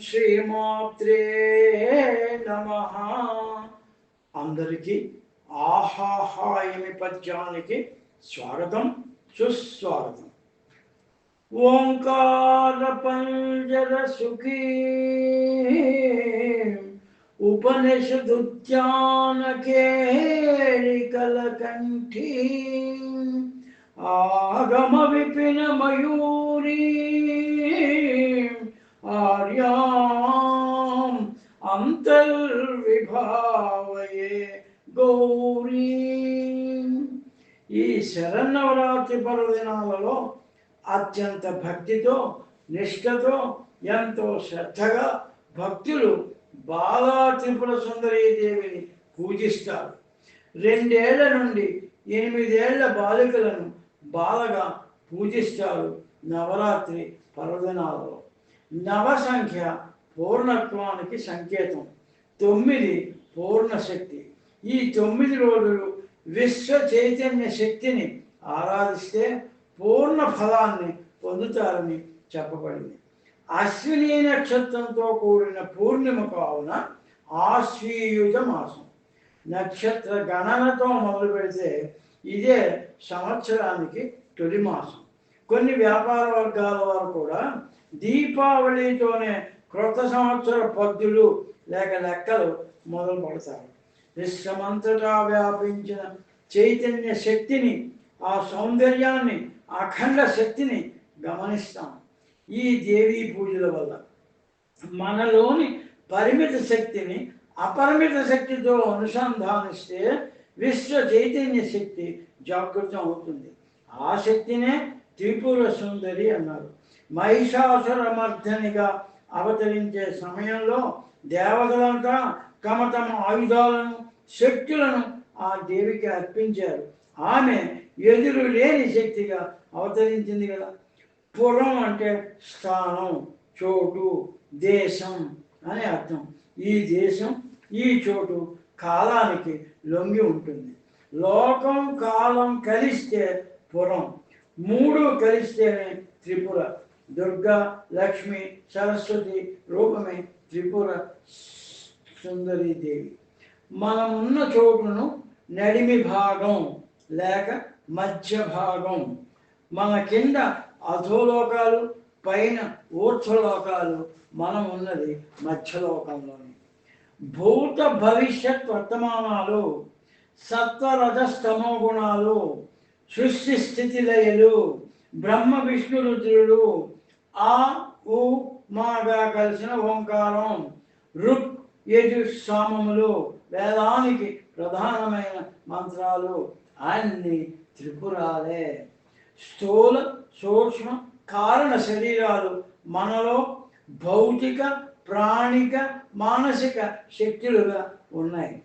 శ్రీమాత్రే నమ అందరికీ ఆహాహాయమి పద్యానికి స్వాగతం సుస్వాగతం ఓంకార పంజర సుఖీ ఉపనిషదుద్యానకేళికలకంఠీ ఆగమ అంతర్విభావయే గౌరీ. ఈ శరన్నవరాత్రి పర్వదినాలలో అత్యంత భక్తితో నిష్ఠతో ఎంతో శ్రద్ధగా భక్తులు బాలా త్రిపుర దేవిని పూజిస్తారు. రెండేళ్ళ నుండి ఎనిమిదేళ్ళ బాలికలను బాలగా పూజిస్తారు నవరాత్రి పర్వదినాలలో. నవ సంఖ్య పూర్ణత్వానికి సంకేతం. తొమ్మిది పూర్ణ శక్తి. ఈ తొమ్మిది రోజులు విశ్వ చైతన్య శక్తిని ఆరాధిస్తే పూర్ణ ఫలాన్ని పొందుతారని చెప్పబడింది. అశ్విని నక్షత్రంతో కూడిన పూర్ణిమ కావున ఆశ్వీయుజ మాసం. నక్షత్ర గణనతో మొదలు పెడితే ఇదే సంవత్సరానికి తొలి మాసం. కొన్ని వ్యాపార వర్గాల వారు కూడా దీపావళితోనే క్రొత్త సంవత్సర పద్దులు లేక లెక్కలు మొదలు పడతారు. విశ్వమంతటా వ్యాపించిన చైతన్య శక్తిని ఆ సౌందర్యాన్ని అఖండ శక్తిని గమనిస్తాం. ఈ దేవీ పూజల వల్ల మనలోని పరిమిత శక్తిని అపరిమిత శక్తితో అనుసంధానిస్తే విశ్వ చైతన్య శక్తి జాగృతం అవుతుంది. ఆ శక్తినే త్రిపుర సుందరి అన్నారు. మహిషాసురమర్ధనిగా అవతరించే సమయంలో దేవతలంతా తమ తమ ఆయుధాలను శక్తులను ఆ దేవికి అర్పించారు. ఆమె ఎదురు లేని శక్తిగా అవతరించింది కదా. పురం అంటే స్థానం చోటు దేశం అనే అర్థం. ఈ దేశం ఈ చోటు కాలానికి లొంగి ఉంటుంది. లోకం కాలం కలిస్తే పురం మూడు కలిస్తేనే త్రిపుర. దుర్గా లక్ష్మి సరస్వతి రూపమే త్రిపుర సుందరీ దేవి. మనమున్న చోటును నడిమి భాగం లేక మధ్య భాగం. మన కింద అధోలోకాలు పైన ఊర్ధ్వలోకాలు మనం ఉన్నది మధ్యలోకంలోని. భూత భవిష్యత్ వర్తమానాలు సత్వరజస్తమో గుణాలు సృష్టి స్థితి లయలు బ్రహ్మ విష్ణు రుద్రుడు ఆ ఉ మాగా కలిసిన ఓంకారం. రుక్ యజు సామములు. వేదానికి ప్రధానమైన మంత్రాలు అన్ని త్రిపురాలే. స్థూల సూక్ష్మ కారణ శరీరాలు మనలో భౌతిక ప్రాణిక మానసిక శక్తులుగా ఉన్నాయి.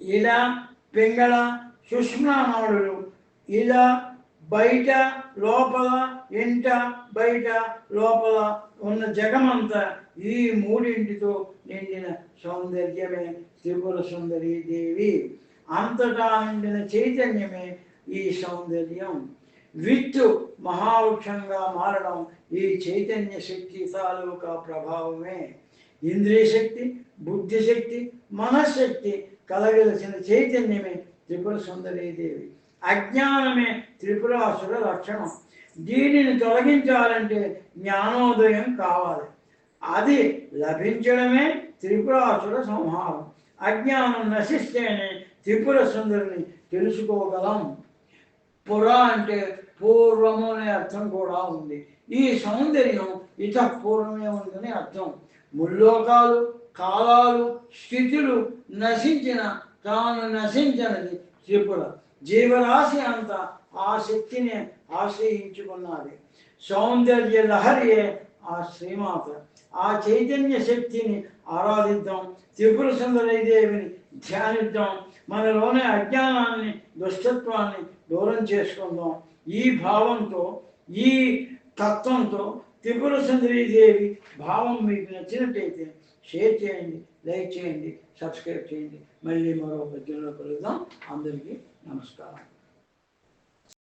ఇలా పింగళ సుష్మానాడులు ఇలా బయట లోపల ఇంట బయట లోపల ఉన్న జగమంతా ఈ మూడింటితో నిండిన సౌందర్యమే త్రిపుర సుందరి దేవి. అంతటా నిండిన చైతన్యమే ఈ సౌందర్యం. విత్తు మహావృక్షంగా మారడం ఈ చైతన్య శక్తి తాలూకా ప్రభావమే. ఇంద్రియ శక్తి బుద్ధి శక్తి మనశ్శక్తి కలగలిసిన చైతన్యమే త్రిపుర సుందరీ దేవి. అజ్ఞానమే త్రిపురాసుర లక్షణం. దీనిని తొలగించాలంటే జ్ఞానోదయం కావాలి. అది లభించడమే త్రిపురాసుర సంహారం. అజ్ఞానం నశిస్తేనే త్రిపుర సుందరిని తెలుసుకోగలం. పుర అంటే పూర్వము అనే అర్థం కూడా ఉంది. ఈ సౌందర్యం ఇత పూర్వమే ఉందని అర్థం. ముల్లోకాలు కాలాలు స్థితులు నశించిన తాను నశించినది త్రిపుర. జీవరాశి అంతా ఆ శక్తిని ఆశ్రయించుకున్నది. సౌందర్య లహరియే ఆ శ్రీమాత. ఆ చైతన్య శక్తిని ఆరాధిద్దాం. త్రిపుర సుందరీదేవిని ధ్యానిద్దాం. మనలోనే అజ్ఞానాన్ని దుష్టత్వాన్ని దూరం చేసుకుందాం. ఈ భావంతో ఈ తత్వంతో త్రిపుర సుందరీదేవి భావం మీకు నచ్చినట్టయితే షేర్ చేయండి లైక్ చేయండి సబ్స్క్రైబ్ చేయండి. మళ్ళీ మరో పద్యంలో కలుద్దాం. అందరికీ Namaskar.